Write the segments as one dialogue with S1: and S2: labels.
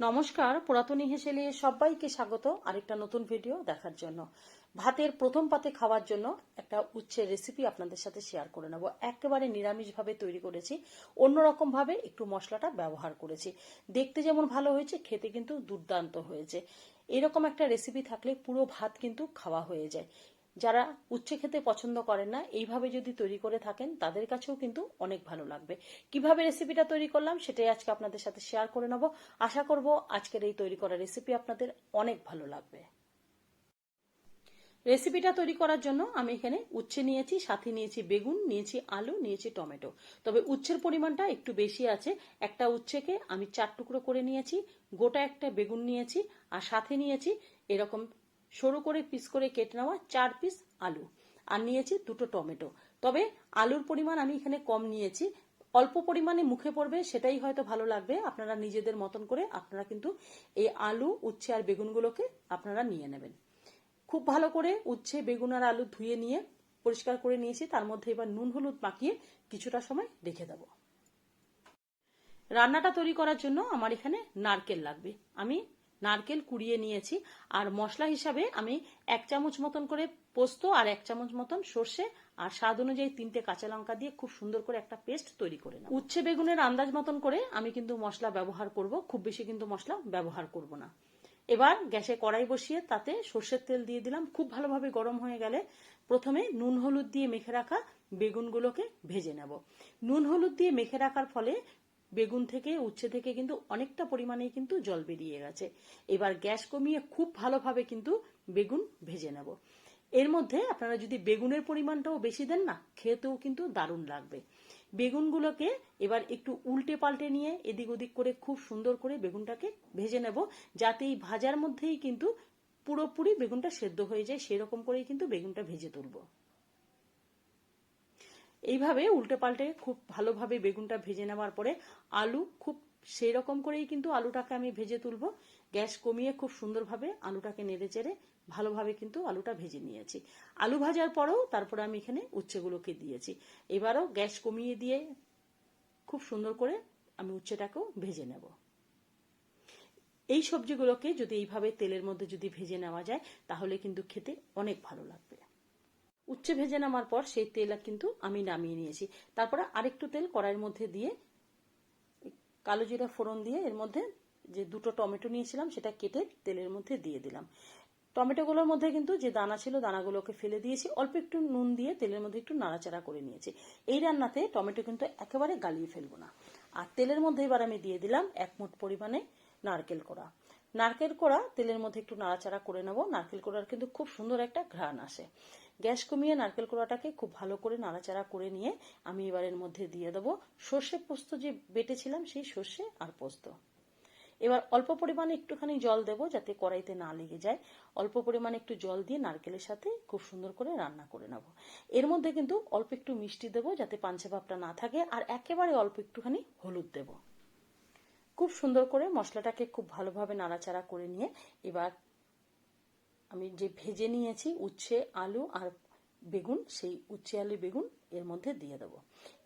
S1: নমস্কার, পুরাতনী হেসেলে সবাইকে স্বাগত। আরেকটা নতুন ভিডিও দেখার জন্য। ভাতের প্রথম পাতে খাওয়ার জন্য একটা উচ্ছের রেসিপি আপনাদের সাথে শেয়ার করে নেব। একেবারে নিরামিষভাবে তৈরি করেছি। অন্যরকম ভাবে একটু মশলাটা ব্যবহার করেছি। দেখতে যেমন ভালো হয়েছে, খেতে কিন্তু দুর্দান্ত হয়েছে। এরকম একটা রেসিপি থাকলে পুরো ভাত কিন্তু খাওয়া হয়ে যায়। যারা উচ্ছে খেতে পছন্দ করেন না, এইভাবে যদি তৈরি করে থাকেন, তাদের কাছেও কিন্তু অনেক ভালো লাগবে। কীভাবে রেসিপিটা তৈরি করলাম, সেটাই আজকে আপনাদের সাথে শেয়ার করে নেব। আশা করব আজকের এই তৈরি করা রেসিপি আপনাদের অনেক ভালো লাগবে। রেসিপিটা তৈরি করার জন্য আমি এখানে উচ্ছে নিয়েছি, সাথে নিয়েছি বেগুন, নিয়েছি আলু, নিয়েছি টমেটো। তবে উচ্ছের পরিমাণটা একটু বেশি আছে। একটা উচ্ছেকে আমি চার টুকরো করে নিয়েছি, গোটা একটা বেগুন নিয়েছি, আর সাথে নিয়েছি এরকম সরু করে পিস করে কেটে নেওয়া চার পিস আলু। আর নিয়েছি দুটো টমেটো। তবে আলুর পরিমাণ আমি এখানে কম নিয়েছি। অল্প পরিমাণে মুখে পড়বে, সেটাই হয়তো ভালো লাগবে। আপনারা নিজেদের মতন করে আপনারা কিন্তু এই আলু, উচ্ছে আর বেগুনগুলোকে আপনারা নিয়ে নেবেন। খুব ভালো করে উচ্ছে, বেগুন আর আলু ধুয়ে নিয়ে পরিষ্কার করে নিয়েছি। তার মধ্যে এবার নুন, হলুদ মাখিয়ে কিছুটা সময় রেখে দেব। রান্নাটা তৈরি করার জন্য আমার এখানে নারকেল লাগবে। আমি নারকেল কুড়িয়ে নিয়েছি। আর মশলা হিসাবে আমি এক চামচ মতন করে পোস্ত আর এক চামচ মতন সর্ষে আর স্বাদ অনুযায়ী তিনটে কাঁচা লঙ্কা দিয়ে খুব সুন্দর করে একটা পেস্ট তৈরি করে নেব। উচ্ছে বেগুনের আন্দাজ মতন করে আমি কিন্তু মশলা ব্যবহার করব, খুব বেশি কিন্তু মশলা ব্যবহার করব না। এবার গ্যাসে কড়াই বসিয়ে তাতে সর্ষের তেল দিয়ে দিলাম। খুব ভালোভাবে গরম হয়ে গেলে প্রথমে নুন হলুদ দিয়ে মেখে রাখা বেগুনগুলোকে ভেজে নেব। নুন হলুদ দিয়ে মেখে রাখার ফলে বেগুন থেকে, উচ্ছে থেকে কিন্তু অনেকটা পরিমাণে কিন্তু জল বেরিয়ে গেছে। এবার গ্যাস কমিয়ে খুব ভালোভাবে কিন্তু বেগুন ভেজে নেব। এর মধ্যে আপনারা যদি বেগুনের পরিমাণটাও বেশি দেন না, খেতেও কিন্তু দারুণ লাগবে। বেগুনগুলোকে এবার একটু উল্টে পাল্টে নিয়ে এদিক ওদিক করে খুব সুন্দর করে বেগুনটাকে ভেজে নেব, যাতে এই ভাজার মধ্যেই কিন্তু পুরোপুরি বেগুনটা সেদ্ধ হয়ে যায়, সেরকম করেই কিন্তু বেগুনটা ভেজে তুলবো। এইভাবে উল্টে পাল্টে খুব ভালোভাবে বেগুনটা ভেজে নেওয়ার পরে আলু খুব সেই রকম করেই কিন্তু আলুটাকে আমি ভেজে তুলব। গ্যাস কমিয়ে খুব সুন্দরভাবে আলুটাকে নেড়ে চেড়ে ভালোভাবে কিন্তু আলুটা ভেজে নিয়েছি। আলু ভাজার পরেও তারপরে আমি এখানে উচ্ছেগুলোকে দিয়েছি। এবারও গ্যাস কমিয়ে দিয়ে খুব সুন্দর করে আমি উচ্ছেটাকেও ভেজে নেব। এই সবজিগুলোকে যদি এইভাবে তেলের মধ্যে যদি ভেজে নেওয়া যায়, তাহলে কিন্তু খেতে অনেক ভালো লাগবে। উচ্ছে ভেজে নামার পর সেই তেল কিন্তু আমি নামিয়ে নিয়েছি। তারপরে আরেকটু তেল কড়াইয়ের মধ্যে দিয়ে, কালো জিরা ফোড়ন দিয়ে এর মধ্যে যে দুটো টমেটো নিয়েছিলাম সেটা কেটে তেলের মধ্যে দিয়ে দিলাম। টমেটোগুলোর মধ্যে কিন্তু যে দানা ছিল দানাগুলোকে ফেলে দিয়েছি, অল্প একটু নুন দিয়ে তেলের মধ্যে একটু নাড়াচাড়া করে নিয়েছি। এই রান্নাতে টমেটো কিন্তু একেবারে গালিয়ে ফেলব না। আর তেলের মধ্যে এবার আমি দিয়ে দিলাম এক মুঠ পরিমাণে নারকেল কোড়া। নারকেল কোড়া, তেলের মধ্যে একটু নাড়াচাড়া করে নেব। নারকেল কোড়ার কিন্তু খুব সুন্দর একটা ঘ্রাণ আসে। গ্যাস কমিয়ে নারকেল কোড়াটাকে খুব ভালো করে নাড়াচাড়া করে নিয়ে আমি এবারের মধ্যে দিয়ে দেবো সর্ষে পোস্ত যে বেটেছিলাম, সেই সর্ষে আর পোস্ত। এবার অল্প পরিমাণে একটুখানি জল দেব যাতে কড়াইতে না লেগে যায়। অল্প পরিমাণে একটু জল দিয়ে নারকেলের সাথে খুব সুন্দর করে রান্না করে নেব। এর মধ্যে কিন্তু অল্প একটু মিষ্টি দেবো যাতে পাঞ্চে ভাবটা না থাকে, আর একেবারে অল্প একটুখানি হলুদ দেব। খুব সুন্দর করে মশলাটাকে খুব ভালোভাবে নাড়াচাড়া করে নিয়ে এবার আমি যে ভেজে নিয়েছি উচ্ছে, আলু আর বেগুন, সেই উচ্ছে, আলু, বেগুন এর মধ্যে দিয়ে দেবো।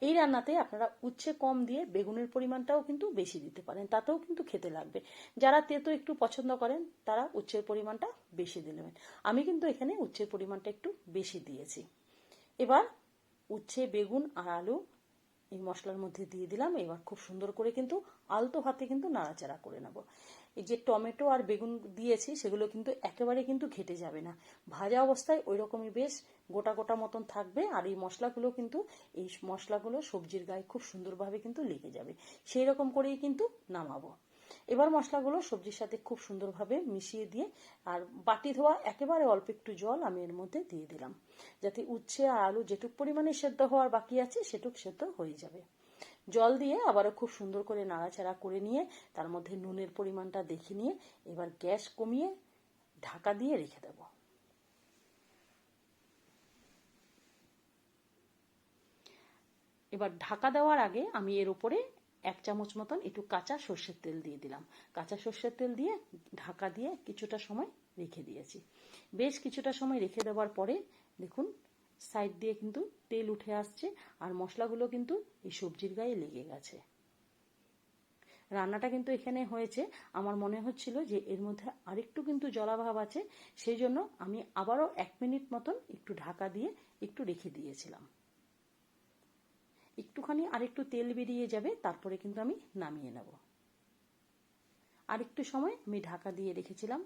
S1: এই রান্নাতে আপনারা উচ্ছে কম দিয়ে বেগুনের পরিমাণটাও কিন্তু বেশি দিতে পারেন, তাতেও কিন্তু খেতে লাগবে। যারা তেতো একটু পছন্দ করেন, তারা উচ্ছের পরিমাণটা বেশি দিলেন আমি কিন্তু এখানে উচ্ছের পরিমাণটা একটু বেশি দিয়েছি। এবার উচ্ছে, বেগুন আর আলু এই মশলার মধ্যে দিয়ে দিলাম। এবার খুব সুন্দর করে কিন্তু আলতো হাতে কিন্তু নাড়াচাড়া করে নেব। এই যে টমেটো আর বেগুন দিয়েছি, সেগুলো কিন্তু একেবারে কিন্তু ঘেটে যাবে না। ভাজা অবস্থায় ওই রকমই বেশ গোটা গোটা মতন থাকবে আর এই মশলাগুলো কিন্তু, এই মশলাগুলো সবজির গায়ে খুব সুন্দরভাবে কিন্তু লেগে যাবে। সেই রকম করেই কিন্তু নামাবো। এবার মশলাগুলো সবজির সাথে খুব সুন্দরভাবে মিশিয়ে দিয়ে আর বাটি ধোয়া একেবারে অল্প একটু জল আমি এর মধ্যে দিয়ে দিলাম, যাতে উচ্ছে আর আলু যেটুক পরিমাণে সেদ্ধ হওয়ার বাকি আছে সেটুক সেদ্ধ হয়ে যাবে। জল দিয়ে আবারও খুব সুন্দর করে নাড়াচাড়া করে নিয়ে তার মধ্যে নুনের পরিমাণটা দেখে নিয়ে এবার গ্যাস কমিয়ে ঢাকা দিয়ে রেখে দেব। এবার ঢাকা দেওয়ার আগে আমি এর উপরে এক চামচ মতন একটু কাঁচা সর্ষের তেল দিয়ে দিলাম। কাঁচা সর্ষের তেল দিয়ে ঢাকা দিয়ে কিছুটা সময় রেখে দিয়েছি। বেশ কিছুটা সময় রেখে দেওয়ার পরে দেখুন সাইড দিয়ে কিন্তু তেল উঠে আসছে আর মশলাগুলো কিন্তু এই সবজির গায়ে লেগে গেছে। রান্নাটা কিন্তু এখানে হয়েছে। আমার মনে হচ্ছিল যে এর মধ্যে আরেকটু কিন্তু জলাভাব আছে, সেই জন্য আমি আবারও এক মিনিট মতন একটু ঢাকা দিয়ে একটু রেখে দিয়েছিলাম। একটুখানি আরেকটু তেল বেরিয়ে যাবে, তারপরে কিন্তু আমি নামিয়ে নেব। আরেকটু সময় আমি ঢাকা দিয়ে রেখেছিলাম,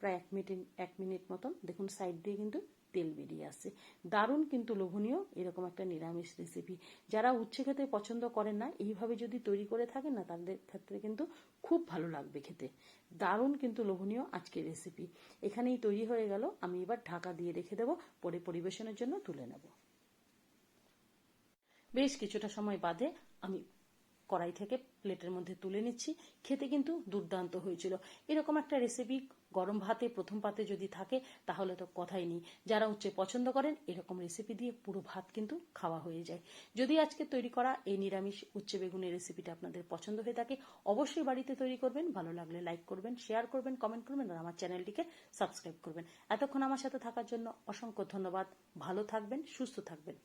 S1: প্রায় এক মিনিট এক মিনিট মতন। দেখুন, সাইড দিয়ে কিন্তু তেল বেরিয়ে আসছে। দারুণ কিন্তু লোভনীয়, এরকম একটা নিরামিষ রেসিপি যারা উচ্ছে খেতে পছন্দ করেন না, এইভাবে যদি তৈরি করে থাকেন না, তাদের ক্ষেত্রে কিন্তু খুব ভালো লাগবে খেতে। দারুণ কিন্তু লোভনীয় আজকের রেসিপি এখানেই তৈরি হয়ে গেল, আমি এবার ঢাকা দিয়ে রেখে দেবো, পরে পরিবেশনের জন্য তুলে নেব। বেশ কিছুটা সময় বাদে আমি কড়াই থেকে প্লেটের মধ্যে তুলে নিচ্ছি। খেতে কিন্তু দুর্দান্ত হয়েছিল। এরকম একটা রেসিপি গরম ভাতে, প্রথম পাতে যদি থাকে, তাহলে তো কথাই নেই। যারা হচ্ছে পছন্দ করেন, এরকম রেসিপি দিয়ে পুরো ভাত কিন্তু খাওয়া হয়ে যায়। যদি আজকে তৈরি করা এই নিরামিষ উচ্চে বেগুনের রেসিপিটা আপনাদের পছন্দ হয়ে থাকে, অবশ্যই বাড়িতে তৈরি করবেন। ভালো লাগলে লাইক করবেন শেয়ার করবেন কমেন্ট করবেন, আর আমার চ্যানেলটিকে সাবস্ক্রাইব করবেন। এতক্ষণ আমার সাথে থাকার জন্য অসংখ্য ধন্যবাদ। ভালো থাকবেন, সুস্থ থাকবেন।